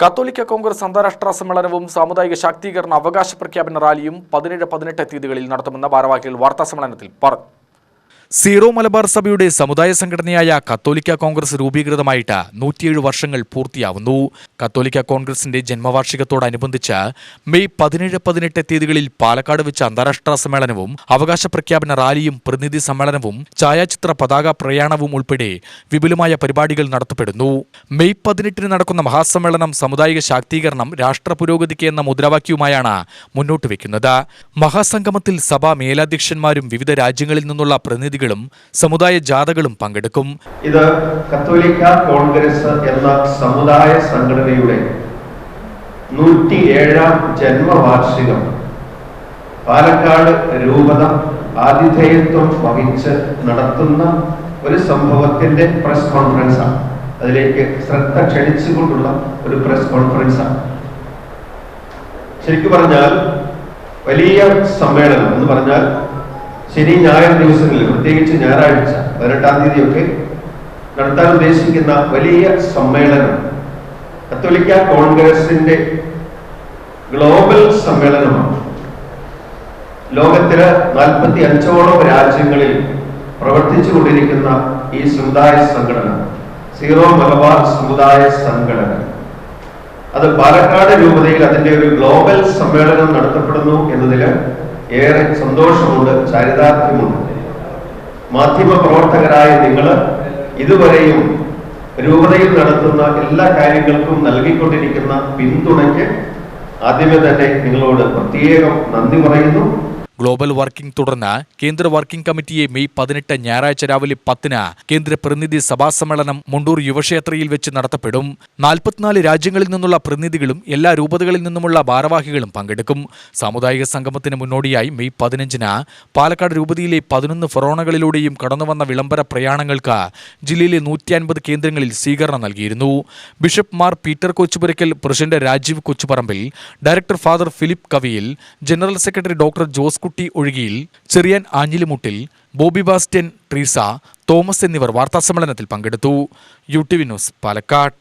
കത്തോലിക്ക കോൺഗ്രസ് അന്താരാഷ്ട്ര സമ്മേളനവും സാമുദായിക ശാക്തീകരണ അവകാശ പ്രഖ്യാപന റാലിയും പതിനേഴ് പതിനെട്ട് തീയതികളിൽ നടത്തുമെന്ന് ഭാരവാഹികൾ വാർത്താ സമ്മേളനത്തിൽ പറഞ്ഞു. സീറോ മലബാർ സഭയുടെ സമുദായ സംഘടനയായ കത്തോലിക്ക കോൺഗ്രസ് രൂപീകൃതമായിട്ട് നൂറ്റിയേഴ് വർഷങ്ങൾ പൂർത്തിയാവുന്നു. കത്തോലിക്ക കോൺഗ്രസിന്റെ ജന്മവാർഷികത്തോടനുബന്ധിച്ച് മെയ് പതിനേഴ് പതിനെട്ട് തീയതികളിൽ പാലക്കാട് വെച്ച അന്താരാഷ്ട്ര സമ്മേളനവും അവകാശ പ്രഖ്യാപന റാലിയും പ്രതിനിധി സമ്മേളനവും ഛായാചിത്ര പതാക പ്രയാണവും ഉൾപ്പെടെ വിപുലമായ പരിപാടികൾ നടത്തപ്പെടുന്നു. മെയ് പതിനെട്ടിന് നടക്കുന്ന മഹാസമ്മേളനം സമുദായിക ശാക്തീകരണം രാഷ്ട്ര പുരോഗതിക്ക് എന്ന മുദ്രാവാക്യവുമായാണ് മുന്നോട്ട് വെക്കുന്നത് മഹാസംഗമത്തിൽ സഭാ മേലാധ്യക്ഷന്മാരും വിവിധ രാജ്യങ്ങളിൽ നിന്നുള്ള പ്രതിനിധികളും സമുദായ ജാഥകളും പങ്കെടുക്കും. ഇത് കത്തോലിക്ക കോൺഗ്രസ് എന്ന സമുദായ സംഘടനയുടെ നൂറ്റിയേഴാം ജന്മവാർഷികം. പാലക്കാട് രൂപത ആതിഥേയത്വം വഹിച്ച് നടത്തുന്ന ഒരു സംഭവത്തിന്റെ പ്രസ് കോൺഫറൻസാണ്. അതിലേക്ക് ശ്രദ്ധ ക്ഷണിച്ചുകൊണ്ടുള്ള ഒരു പ്രസ് കോൺഫറൻസാണ്. ശരിക്കു പറഞ്ഞാൽ വലിയ സമ്മേളനം എന്ന് പറഞ്ഞാൽ ശനി ഞായർ ദിവസങ്ങളിൽ പ്രത്യേകിച്ച് ഞായറാഴ്ച പതിനെട്ടാം തീയതിയൊക്കെ നടത്താൻ ഉദ്ദേശിക്കുന്ന വലിയ സമ്മേളനം. കത്തോലിക്ക കോൺഗ്രസിന്റെ ഗ്ലോബൽ സമ്മേളനമാണ്. ലോകത്തിലെ നാൽപ്പത്തി അഞ്ചോളം രാജ്യങ്ങളിൽ പ്രവർത്തിച്ചു കൊണ്ടിരിക്കുന്ന ഈ സമുദായ സംഘടന സീറോ മലബാർ സമുദായ സംഘടന. അത് പാലക്കാട് രൂപതയിൽ അതിന്റെ ഒരു ഗ്ലോബൽ സമ്മേളനം നടത്തപ്പെടുന്നു എന്നതിൽ ഏറെ സന്തോഷമുണ്ട് ചാരിതാർത്ഥ്യമുണ്ട്. മാധ്യമ പ്രവർത്തകരായ നിങ്ങൾ ഇതുവരെയും രൂപതയിൽ നടത്തുന്ന എല്ലാ കാര്യങ്ങൾക്കും നൽകിക്കൊണ്ടിരിക്കുന്ന പിന്തുണയ്ക്ക് ആദ്യമേ തന്നെ നിങ്ങളോട് പ്രത്യേകം നന്ദി പറയുന്നു. ഗ്ലോബൽ വർക്കിംഗ് തുടർന്ന് കേന്ദ്ര വർക്കിംഗ് കമ്മിറ്റിയെ മെയ് പതിനെട്ട് ഞായറാഴ്ച രാവിലെ പത്തിന് കേന്ദ്ര പ്രതിനിധി സഭാ സമ്മേളനം മുണ്ടൂർ യുവക്ഷേത്രയിൽ വെച്ച് നടത്തപ്പെടും. നാൽപ്പത്തിനാല് രാജ്യങ്ങളിൽ നിന്നുള്ള പ്രതിനിധികളും എല്ലാ രൂപതകളിൽ നിന്നുമുള്ള ഭാരവാഹികളും പങ്കെടുക്കും. സാമുദായിക സംഗമത്തിന് മുന്നോടിയായി മെയ് പതിനഞ്ചിന് പാലക്കാട് രൂപതയിലെ പതിനൊന്ന് ഫൊറോണകളിലൂടെയും കടന്നുവന്ന വിളംബര പ്രയാണങ്ങൾക്ക് ജില്ലയിലെ നൂറ്റി അൻപത് കേന്ദ്രങ്ങളിൽ സ്വീകരണം നൽകിയിരുന്നു. Bishop Mar Peter Kochupurackal president Rajeev Kochuparambil director father Philip Kaviyil general secretary doctor Jose Kutty Ozhukayil Cherian Anjilimoottil Bobby Bastian Treesa Thomas എന്നിവർ വാർത്താസമ്മേളനത്തിൽ പങ്കെടുത്തു. U T V news Palakkad.